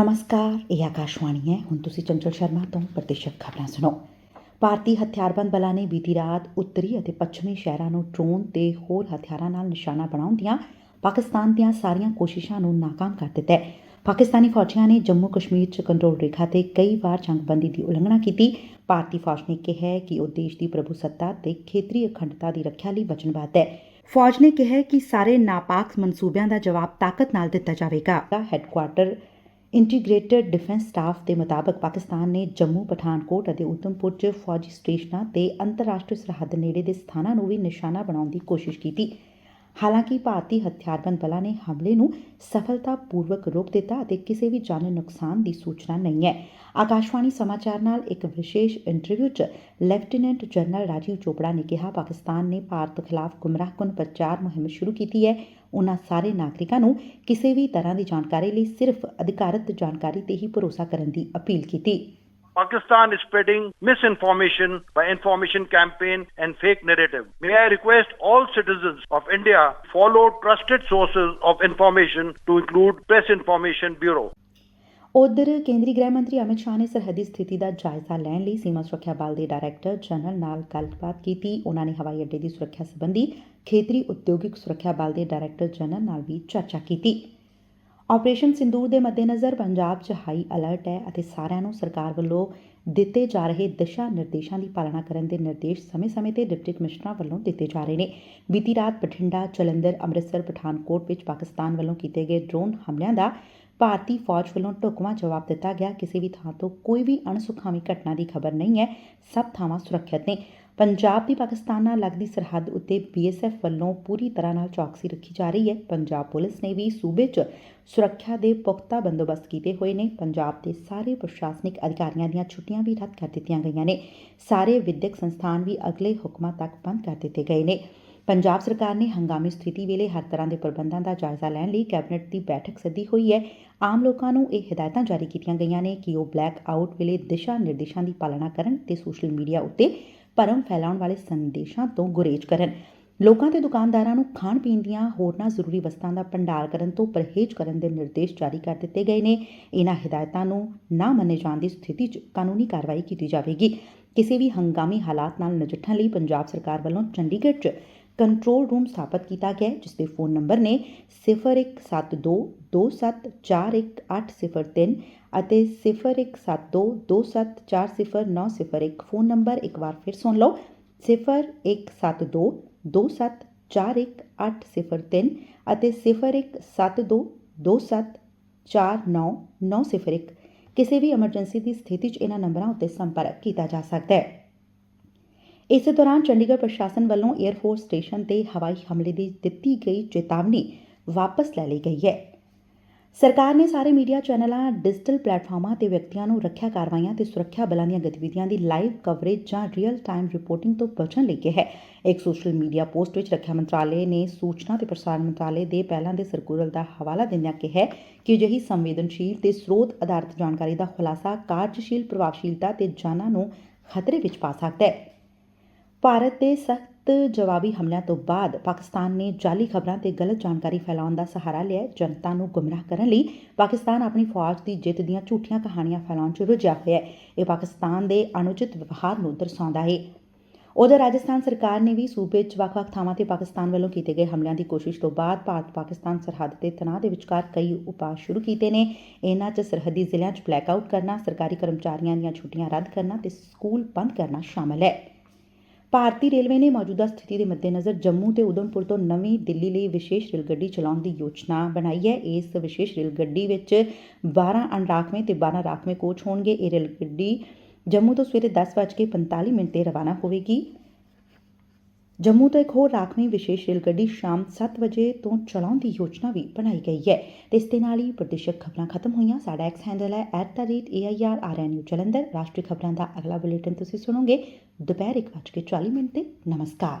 ਨਮਸਕਾਰ ਇਹ ਆਕਾਸ਼ਵਾਣੀ ਹੈ ਹੁਣ ਤੁਸੀਂ ਚੰਚਲ ਸ਼ਰਮਾ ਤੋਂ ਪ੍ਰਤੀਸ਼ਤ ਖਬਰਾਂ ਸੁਣੋ ਭਾਰਤੀ ਹਥਿਆਰਬੰਦ ਬਲਾਂ ਨੇ ਬੀਤੀ ਰਾਤ ਉੱਤਰੀ ਅਤੇ ਪੱਛਮੀ ਸ਼ਹਿਰਾਂ ਨੂੰ ਡਰੋਨ ਤੇ ਹੋਰ ਹਥਿਆਰਾਂ ਨਾਲ ਨਿਸ਼ਾਨਾ ਬਣਾਉਣ ਦੀਆਂ ਪਾਕਿਸਤਾਨ ਦੀਆਂ ਸਾਰੀਆਂ ਕੋਸ਼ਿਸ਼ਾਂ ਨੂੰ ਨਾਕਾਮ ਕਰ ਦਿੱਤਾ ਹੈ ਪਾਕਿਸਤਾਨੀ ਫੌਜੀਆਂ ਨੇ ਜੰਮੂ ਕਸ਼ਮੀਰ 'ਚ ਕੰਟਰੋਲ ਰੇਖਾ ਤੇ ਕਈ ਵਾਰ ਜੰਗਬੰਦੀ ਦੀ ਉਲੰਘਣਾ ਕੀਤੀ ਭਾਰਤੀ ਫੌਜ ਨੇ ਕਿਹਾ ਕਿ ਉਹ ਦੇਸ਼ ਦੀ ਪ੍ਰਭੂਸੱਤਾ ਤੇ ਖੇਤਰੀ ਅਖੰਡਤਾ ਦੀ ਰੱਖਿਆ ਲਈ ਵਚਨਬੱਧ ਹੈ ਫੌਜ ਨੇ ਕਿਹਾ ਕਿ ਸਾਰੇ ਨਾਪਾਕ ਮਨਸੂਬਿਆਂ ਦਾ ਜਵਾਬ ਤਾਕਤ ਨਾਲ ਦਿੱਤਾ ਜਾਵੇਗਾ ਹੈੱਡਕੁਆਰਟਰ ਇੰਟੀਗ੍ਰੇਟਿਡ ਡਿਫੈਂਸ ਸਟਾਫ ਦੇ ਮੁਤਾਬਕ ਪਾਕਿਸਤਾਨ ਨੇ ਜੰਮੂ, ਪਠਾਨਕੋਟ ਅਤੇ ਉਧਮਪੁਰ 'ਚ ਫੌਜੀ ਸਟੇਸ਼ਨਾਂ ਤੇ ਅੰਤਰਰਾਸ਼ਟਰੀ ਸਰਹੱਦ ਨੇੜੇ ਦੇ ਸਥਾਨਾਂ ਨੂੰ ਵੀ ਨਿਸ਼ਾਨਾ ਬਣਾਉਣ ਦੀ ਕੋਸ਼ਿਸ਼ ਕੀਤੀ। ਹਾਲਾਂਕਿ ਭਾਰਤੀ ਹਥਿਆਰਬੰਦ ਬਲਾਂ ਨੇ ਹਮਲੇ ਨੂੰ ਸਫਲਤਾਪੂਰਵਕ ਰੋਕ ਦਿੱਤਾ ਅਤੇ ਕਿਸੇ ਵੀ ਜਾਨੀ ਨੁਕਸਾਨ ਦੀ ਸੂਚਨਾ ਨਹੀਂ ਹੈ। ਆਕਾਸ਼ਵਾਣੀ ਸਮਾਚਾਰ ਨਾਲ ਇੱਕ ਵਿਸ਼ੇਸ਼ ਇੰਟਰਵਿਊ 'ਚ ਲੈਫਟੀਨੈਂਟ ਜਨਰਲ ਰਾਜੀਵ ਚੋਪੜਾ ਨੇ ਕਿਹਾ, ਪਾਕਿਸਤਾਨ ਨੇ ਭਾਰਤ ਖਿਲਾਫ ਗੁੰਮਰਾਹਕੁਨ ਪ੍ਰਚਾਰ ਮੁਹਿੰਮ ਸ਼ੁਰੂ ਕੀਤੀ ਹੈ। ਉਨ੍ਹਾਂ ਸਾਰੇ ਨਾਗਰਿਕਾਂ ਨੂੰ ਕਿਸੇ ਵੀ ਤਰ੍ਹਾਂ ਦੀ ਜਾਣਕਾਰੀ ਲਈ ਸਿਰਫ ਅਧਿਕਾਰਤ ਜਾਣਕਾਰੀ ਤੇ ਹੀ ਭਰੋਸਾ ਕਰਨ ਦੀ ਅਪੀਲ ਕੀਤੀ Pakistan is spreading misinformation by information campaign and fake narrative. May I request all citizens of India follow trusted sources of information to include Press Information Bureau. ਉਧਰ ਕੇਂਦਰੀ ਗ੍ਰਹਿ ਮੰਤਰੀ ਅਮਿਤ ਸ਼ਾਹ ਨੇ ਸਰਹੱਦੀ ਸਥਿਤੀ ਦਾ ਜਾਇਜ਼ਾ ਲੈਣ ਲਈ ਸੀਮਾ ਸੁਰੱਖਿਆ ਬਲ ਦੇ ਡਾਇਰੈਕਟਰ ਜਨਰਲ ਨਾਲ ਗੱਲਬਾਤ ਕੀਤੀ। ਉਹਨਾਂ ਨੇ ਹਵਾਈ ਅੱਡੇ ਦੀ ਸੁਰੱਖਿਆ ਸੰਬੰਧੀ ਖੇਤਰੀ ਉਦਯੋਗਿਕ ਸੁਰੱਖਿਆ ਬਲ ਦੇ ਡਾਇਰੈਕਟਰ ਜਨਰਲ ਨਾਲ ਵੀ ਚਰਚਾ ਕੀਤੀ। ਆਪਰੇਸ਼ਨ ਸਿੰਦੂਰ ਦੇ ਮੱਦੇਨਜ਼ਰ ਪੰਜਾਬ 'ਚ ਹਾਈ ਅਲਰਟ ਹੈ ਅਤੇ ਸਾਰਿਆਂ ਨੂੰ ਸਰਕਾਰ ਵੱਲੋਂ ਦਿੱਤੇ ਜਾ ਰਹੇ ਦਿਸ਼ਾ ਨਿਰਦੇਸ਼ਾਂ ਦੀ ਪਾਲਣਾ ਕਰਨ ਦੇ ਨਿਰਦੇਸ਼ ਸਮੇਂ-ਸਮੇਂ ਤੇ ਡਿਪਟੀ ਕਮਿਸ਼ਨਰਾਂ ਵੱਲੋਂ ਦਿੱਤੇ ਜਾ ਰਹੇ ਨੇ। ਬੀਤੀ ਰਾਤ ਬਠਿੰਡਾ, ਜਲੰਧਰ, ਅੰਮ੍ਰਿਤਸਰ, ਪਠਾਨਕੋਟ ਵਿੱਚ ਪਾਕਿਸਤਾਨ ਵੱਲੋਂ ਕੀਤੇ ਗਏ ਡਰੋਨ ਹਮਲਿਆਂ ਦਾ ਭਾਰਤੀ ਫੌਜ ਵੱਲੋਂ ਢੁਕਵਾਂ ਜਵਾਬ ਦਿੱਤਾ ਗਿਆ। ਕਿਸੇ ਵੀ ਥਾਂ ਤੋਂ ਕੋਈ ਵੀ ਅਣਸੁਖਾਵੀ ਘਟਨਾ ਦੀ ਖਬਰ ਨਹੀਂ ਹੈ। ਸਭ ਥਾਵਾਂ ਸੁਰੱਖਿਅਤ ਨੇ। ਪੰਜਾਬ ਦੀ ਪਾਕਿਸਤਾਨ ਨਾਲ ਲੱਗਦੀ ਸਰਹੱਦ ਉੱਤੇ ਬੀਐਸਐਫ ਵੱਲੋਂ ਪੂਰੀ ਤਰ੍ਹਾਂ ਨਾਲ ਚੌਕਸੀ ਰੱਖੀ ਜਾ ਰਹੀ ਹੈ। ਪੰਜਾਬ ਪੁਲਿਸ ਨੇ ਵੀ ਸੂਬੇ 'ਚ ਸੁਰੱਖਿਆ ਦੇ ਪੁਖਤਾ ਬੰਦੋਬਸਤ ਕੀਤੇ ਹੋਏ ਨੇ। ਪੰਜਾਬ ਦੇ ਸਾਰੇ ਪ੍ਰਸ਼ਾਸਨਿਕ ਅਧਿਕਾਰੀਆਂ ਦੀਆਂ ਛੁੱਟੀਆਂ ਵੀ ਰੱਦ ਕਰ ਦਿੱਤੀਆਂ ਗਈਆਂ ਨੇ। ਸਾਰੇ ਵਿਦਿਅਕ ਸੰਸਥਾਨ ਵੀ ਅਗਲੇ ਹੁਕਮਾਂ ਤੱਕ ਬੰਦ ਕਰ ਦਿੱਤੇ ਗਏ ਨੇ। ਪੰਜਾਬ ਸਰਕਾਰ ਨੇ ਹੰਗਾਮੀ ਸਥਿਤੀ ਵੇਲੇ ਹਰ ਤਰ੍ਹਾਂ ਦੇ ਪ੍ਰਬੰਧਾਂ ਦਾ ਜਾਇਜ਼ਾ ਲੈਣ ਲਈ ਕੈਬਨਿਟ ਦੀ ਬੈਠਕ ਸੱਦੀ ਹੋਈ ਹੈ। ਆਮ ਲੋਕਾਂ ਨੂੰ ਇਹ ਹਦਾਇਤਾਂ ਜਾਰੀ ਕੀਤੀਆਂ ਗਈਆਂ ਨੇ ਕਿ ਉਹ ਬਲੈਕ ਆਊਟ ਵੇਲੇ ਦਿਸ਼ਾ ਨਿਰਦੇਸ਼ਾਂ ਦੀ ਪਾਲਣਾ ਕਰਨ ਤੇ ਸੋਸ਼ਲ ਮੀਡੀਆ ਉੱਤੇ ਭਰਮ ਫੈਲਾਉਣ ਵਾਲੇ ਸੰਦੇਸ਼ਾਂ ਤੋਂ ਗੁਰੇਜ਼ ਕਰਨ। ਲੋਕਾਂ ਤੇ ਦੁਕਾਨਦਾਰਾਂ ਨੂੰ ਖਾਣ ਪੀਣ ਦੀਆਂ ਹੋਰਨਾਂ ਜ਼ਰੂਰੀ ਵਸਤਾਂ ਦਾ ਭੰਡਾਰ ਕਰਨ ਤੋਂ ਪਰਹੇਜ਼ ਕਰਨ ਦੇ ਨਿਰਦੇਸ਼ ਜਾਰੀ ਕਰ ਦਿੱਤੇ ਗਏ ਨੇ। ਇਹਨਾਂ ਹਦਾਇਤਾਂ ਨੂੰ ਨਾ ਮੰਨੇ ਜਾਣ ਦੀ ਸਥਿਤੀ 'ਚ ਕਾਨੂੰਨੀ ਕਾਰਵਾਈ ਕੀਤੀ ਜਾਵੇਗੀ। ਕਿਸੇ ਵੀ ਹੰਗਾਮੀ ਹਾਲਾਤ ਨਾਲ ਨਜਿੱਠਣ ਲਈ ਪੰਜਾਬ ਸਰਕਾਰ ਵੱਲੋਂ ਚੰਡੀਗੜ੍ਹ 'ਚ ਕੰਟਰੋਲ ਰੂਮ ਸਥਾਪਿਤ ਕੀਤਾ ਗਿਆ ਜਿਸ ਦੇ ਫੋਨ ਨੰਬਰ ਨੇ 017227410803 ਅਤੇ 017227409001 ਫੋਨ ਨੰਬਰ ਇੱਕ ਵਾਰ ਫਿਰ ਸੁਣ ਲਓ। 017227410803 ਅਤੇ 017227499001 ਕਿਸੇ ਵੀ ਐਮਰਜੈਂਸੀ ਦੀ ਸਥਿਤੀ 'ਚ ਇਹਨਾਂ ਨੰਬਰਾਂ ਉੱਤੇ ਸੰਪਰਕ ਕੀਤਾ ਜਾ ਸਕਦਾ ਹੈ। ਇਸੇ ਦੌਰਾਨ ਚੰਡੀਗੜ੍ਹ ਪ੍ਰਸ਼ਾਸਨ ਵੱਲੋਂ 에ਅਰਫੋਰਸ ਸਟੇਸ਼ਨ ਤੇ ਹਵਾਈ ਹਮਲੇ ਦੀ ਦਿੱਤੀ ਗਈ ਚੇਤਾਵਨੀ ਵਾਪਸ ਲੈ ਲਈ ਗਈ ਹੈ। ਸਰਕਾਰ ਨੇ ਸਾਰੇ ਮੀਡੀਆ ਚੈਨਲਾਂ, ਡਿਜੀਟਲ ਪਲੇਟਫਾਰਮਾਂ ਤੇ ਵਿਅਕਤੀਆਂ ਨੂੰ ਰੱਖਿਆ ਕਾਰਵਾਈਆਂ ਤੇ ਸੁਰੱਖਿਆ ਬਲਾਂ ਦੀਆਂ ਗਤੀਵਿਧੀਆਂ ਦੀ ਲਾਈਵ ਕਵਰੇਜ ਜਾਂ ਰੀਅਲ ਟਾਈਮ ਰਿਪੋਰਟਿੰਗ ਤੋਂ ਬਚਣ ਲਈ ਕਿਹਾ ਹੈ। ਇੱਕ ਸੋਸ਼ਲ ਮੀਡੀਆ ਪੋਸਟ ਵਿੱਚ ਰੱਖਿਆ ਮੰਤਰਾਲੇ ਨੇ ਸੂਚਨਾ ਤੇ ਪ੍ਰਸਾਰਣ ਮੰਤਰਾਲੇ ਦੇ ਪਹਿਲਾਂ ਦੇ ਸਰਕੂਲਰ ਦਾ ਹਵਾਲਾ ਦਿੰਦਿਆਂ ਕਿਹਾ ਕਿ ਅਜਿਹੀ ਸੰਵੇਦਨਸ਼ੀਲ ਤੇ ਸਰੋਤ ਆਧਾਰਿਤ ਜਾਣਕਾਰੀ ਦਾ ਖੁਲਾਸਾ ਕਾਰਜਸ਼ੀਲ, ਪ੍ਰਭਾਵਸ਼ੀਲਤਾ ਤੇ ਜਾਨਾਂ ਨੂੰ ਖਤਰੇ ਵਿੱਚ ਪਾ ਸਕਦਾ ਹੈ। ਭਾਰਤ ਦੇ ਸਖਤ ਜਵਾਬੀ ਹਮਲਿਆਂ ਤੋਂ ਬਾਅਦ ਪਾਕਿਸਤਾਨ ਨੇ ਜਾਲੀ ਖਬਰਾਂ ਤੇ ਗਲਤ ਜਾਣਕਾਰੀ ਫੈਲਾਉਣ ਦਾ ਸਹਾਰਾ ਲਿਆ ਜਨਤਾ ਨੂੰ ਗੁੰਮਰਾਹ ਕਰਨ ਲਈ ਪਾਕਿਸਤਾਨ ਆਪਣੀ ਫੌਜ ਦੀ ਜਿੱਤ ਦੀਆਂ ਝੂਠੀਆਂ ਕਹਾਣੀਆਂ ਫੈਲਾਉਣ 'ਚ ਰੁੱਝਿਆ ਹੋਇਆ ਹੈ। ਇਹ ਪਾਕਿਸਤਾਨ ਦੇ ਅਨੁਚਿਤ ਵਿਵਹਾਰ ਨੂੰ ਦਰਸਾਉਂਦਾ ਹੈ। ਉਧਰ ਰਾਜਸਥਾਨ ਸਰਕਾਰ ਨੇ ਵੀ ਸੂਬੇ 'ਚ ਵੱਖ-ਵੱਖ ਥਾਵਾਂ ਤੇ ਪਾਕਿਸਤਾਨ ਵੱਲੋਂ ਕੀਤੇ ਗਏ ਹਮਲਿਆਂ ਦੀ ਕੋਸ਼ਿਸ਼ ਤੋਂ ਬਾਅਦ ਭਾਰਤ-ਪਾਕਿਸਤਾਨ ਸਰਹੱਦ ਤੇ ਤਣਾਅ ਦੇ ਵਿਚਕਾਰ ਕਈ ਉਪਾਅ ਸ਼ੁਰੂ ਕੀਤੇ ਨੇ। ਇਹਨਾਂ 'ਚ ਸਰਹੱਦੀ ਜ਼ਿਲ੍ਹਿਆਂ 'ਚ ਬਲੈਕਆਊਟ ਕਰਨਾ, ਸਰਕਾਰੀ ਕਰਮਚਾਰੀਆਂ ਦੀਆਂ ਛੁੱਟੀਆਂ ਰੱਦ ਕਰਨਾ ਤੇ ਸਕੂਲ ਬੰਦ ਕਰਨਾ ਸ਼ਾਮਲ ਹੈ। ਭਾਰਤੀ ਰੇਲਵੇ ਨੇ ਮੌਜੂਦਾ ਸਥਿਤੀ ਦੇ ਮੱਦੇਨਜ਼ਰ ਜੰਮੂ ਤੇ ਉਧਮਪੁਰ ਤੋਂ ਨਵੀਂ ਦਿੱਲੀ ਲਈ ਵਿਸ਼ੇਸ਼ ਰੇਲ ਗੱਡੀ ਚਲਾਉਣ ਦੀ ਯੋਜਨਾ ਬਣਾਈ ਹੈ। ਇਸ ਵਿਸ਼ੇਸ਼ ਰੇਲ ਗੱਡੀ ਵਿੱਚ 12 ਅਣਰਾਖਵੇਂ ਤੇ 12 ਰਾਖਵੇਂ ਕੋਚ ਹੋਣਗੇ। ਇਹ ਰੇਲ ਗੱਡੀ ਜੰਮੂ ਤੋਂ ਸਵੇਰੇ 10:45 ਮਿੰਟ ਤੇ ਰਵਾਨਾ ਹੋਵੇਗੀ। ਜੰਮੂ ਤੋਂ ਇੱਕ ਹੋਰ ਰਾਖਵੀਂ ਵਿਸ਼ੇਸ਼ ਰੇਲ ਗੱਡੀ ਸ਼ਾਮ 7 ਵਜੇ ਤੋਂ ਚਲਾਉਣ ਦੀ ਯੋਜਨਾ ਵੀ ਬਣਾਈ ਗਈ ਹੈ। ਤੇ ਇਸ ਦੇ ਨਾਲ ਹੀ ਪ੍ਰਦੇਸ਼ਕ ਖਬਰਾਂ ਖਤਮ ਹੋਈਆਂ। ਸਾਡਾ ਐਕਸ ਹੈਂਡਲ ਹੈ @airrnu ਜਲੰਧਰ। ਰਾਸ਼ਟਰੀ ਖਬਰਾਂ ਦਾ ਅਗਲਾ ਬੁਲੇਟਿਨ ਤੁਸੀਂ ਸੁਣੋਗੇ। ਦੁਪਹਿਰ 1:40 ਮਿੰਟ ਤੇ ਨਮਸਕਾਰ।